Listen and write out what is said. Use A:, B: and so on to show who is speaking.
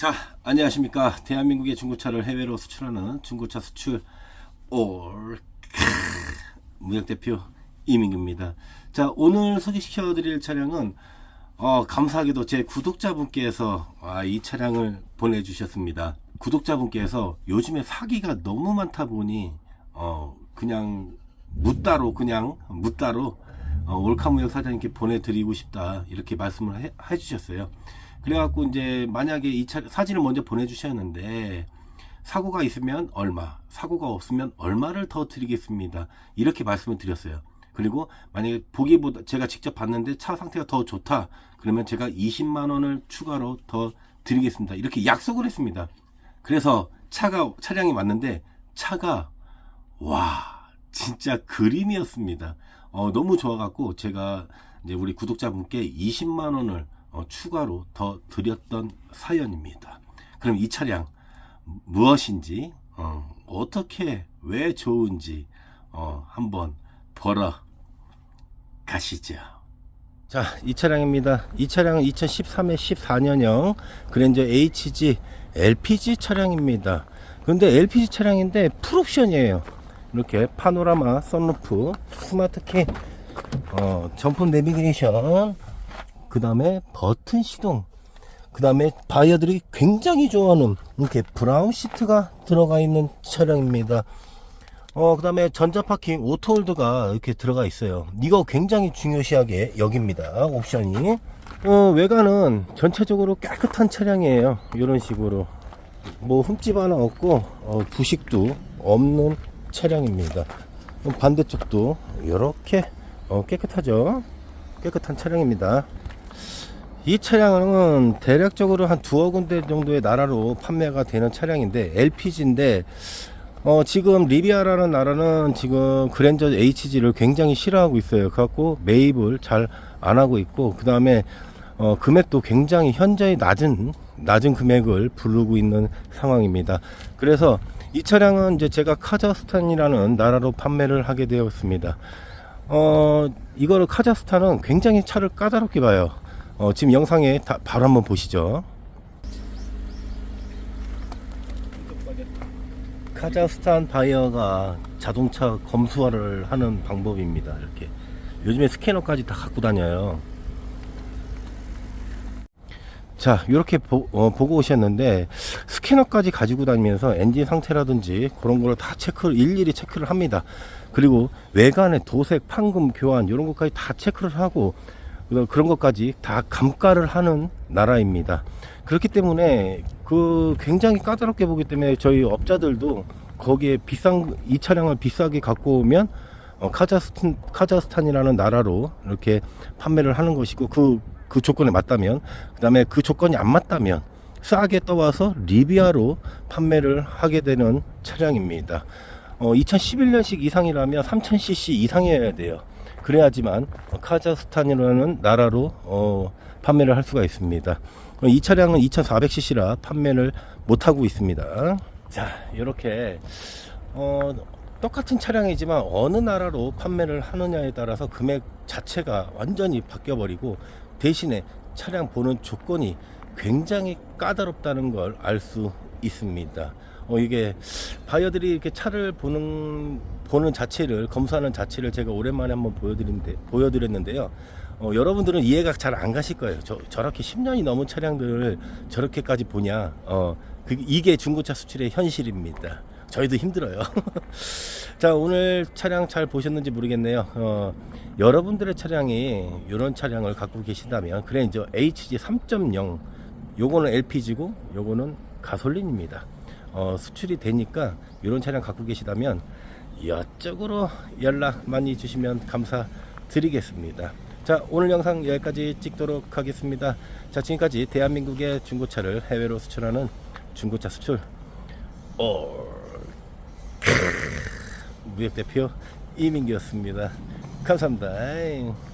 A: 자, 안녕하십니까. 대한민국의 중고차를 해외로 수출하는 중고차 수출 올 무역 대표 이민규입니다. 자, 오늘 소개시켜 드릴 차량은 어, 감사하게도 제 구독자분께서 아, 이 차량을 보내주셨습니다. 구독자분께서 요즘에 사기가 너무 많다 보니 어, 그냥 묻다로 그냥 묻다로 어, 올카무역 사장님께 보내드리고 싶다 이렇게 말씀을 해, 해주셨어요. 그래갖고 이제 만약에 이 차, 사진을 먼저 보내주셨는데 사고가 있으면 얼마, 사고가 없으면 얼마를 더 드리겠습니다. 이렇게 말씀을 드렸어요. 그리고 만약에 보기보다 제가 직접 봤는데 차 상태가 더 좋다. 그러면 제가 20만 원을 추가로 더 드리겠습니다. 이렇게 약속을 했습니다. 그래서 차가 차량이 왔는데 차가 와 진짜 그림이었습니다. 어, 너무 좋아갖고 제가 이제 우리 구독자분께 20만 원을 어, 추가로 더 드렸던 사연입니다. 그럼 이 차량 무엇인지 어, 어떻게 왜 좋은지 어, 한번 보러 가시죠. 자, 이 차량입니다. 이 차량은 2013에 14년형 그랜저 HG LPG 차량입니다. 근데 LPG 차량인데 풀옵션이에요. 이렇게 파노라마, 썬루프, 스마트키, 어, 점프 내비게이션, 그 다음에 버튼 시동, 그 다음에 바이어들이 굉장히 좋아하는 이렇게 브라운 시트가 들어가 있는 차량입니다. 어, 그 다음에 전자파킹 오토홀드가 이렇게 들어가 있어요. 이거 굉장히 중요시하게 여깁니다. 옵션이. 어, 외관은 전체적으로 깨끗한 차량이에요. 이런 식으로. 뭐 흠집 하나 없고, 어, 부식도 없는 차량입니다. 반대쪽도 이렇게 어, 깨끗하죠. 깨끗한 차량입니다. 이 차량은 대략적으로 한 두어 군데 정도의 나라로 판매가 되는 차량인데 LPG인데 어, 지금 리비아라는 나라는 지금 그랜저 HG를 굉장히 싫어하고 있어요. 그래갖고 매입을 잘 안 하고 있고 그 다음에 어, 금액도 굉장히 현저히 낮은 낮은 금액을 부르고 있는 상황입니다. 그래서 이 차량은 이제 제가 카자흐스탄이라는 나라로 판매를 하게 되었습니다. 어, 이거를 카자흐스탄은 굉장히 차를 까다롭게 봐요. 어, 지금 영상에 다, 바로 한번 보시죠. 카자흐스탄 바이어가 자동차 검수화를 하는 방법입니다. 이렇게 요즘에 스캐너까지 다 갖고 다녀요. 자, 이렇게 보, 고 오셨는데 스캐너까지 가지고 다니면서 엔진 상태라든지 그런 걸 다 체크를 일일이 체크를 합니다. 그리고 외관의 도색, 판금 교환 이런 것까지 다 체크를 하고 그런 것까지 다 감가를 하는 나라입니다. 그렇기 때문에 그 굉장히 까다롭게 보기 때문에 저희 업자들도 거기에 비싼 이 차량을 비싸게 갖고 오면 어, 카자흐스탄 카자흐스탄이라는 나라로 이렇게 판매를 하는 것이고 그, 그 조건에 맞다면 그 다음에 그 조건이 안 맞다면 싸게 떠와서 리비아로 판매를 하게 되는 차량입니다. 어, 2011년식 이상이라면 3000cc 이상이어야 돼요. 그래야지만 카자흐스탄이라는 나라로 어, 판매를 할 수가 있습니다. 이 차량은 2400cc라 판매를 못 하고 있습니다. 자, 이렇게 어, 똑같은 차량이지만 어느 나라로 판매를 하느냐에 따라서 금액 자체가 완전히 바뀌어 버리고 대신에 차량 보는 조건이 굉장히 까다롭다는 걸 알 수 있습니다. 어, 이게 바이어들이 이렇게 차를 보는 보는 자체를 검사하는 자체를 제가 오랜만에 한번 보여드린데 보여드렸는데요. 어, 여러분들은 이해가 잘 안 가실 거예요. 저, 저렇게 10년이 넘은 차량들을 저렇게까지 보냐. 어, 그, 이게 중고차 수출의 현실입니다. 저희도 힘들어요. 자, 오늘 차량 잘 보셨는지 모르겠네요. 어, 여러분들의 차량이 이런 차량을 갖고 계신다면, 그래, 이제 HG 3.0, 요거는 LPG고, 요거는 가솔린입니다. 어, 수출이 되니까 이런 차량 갖고 계시다면, 이쪽으로 연락 많이 주시면 감사드리겠습니다. 자 오늘 영상 여기까지 찍도록 하겠습니다 자 지금까지 대한민국의 중고차를 해외로 수출하는 중고차 수출 올 무역대표 이민기였습니다 감사합니다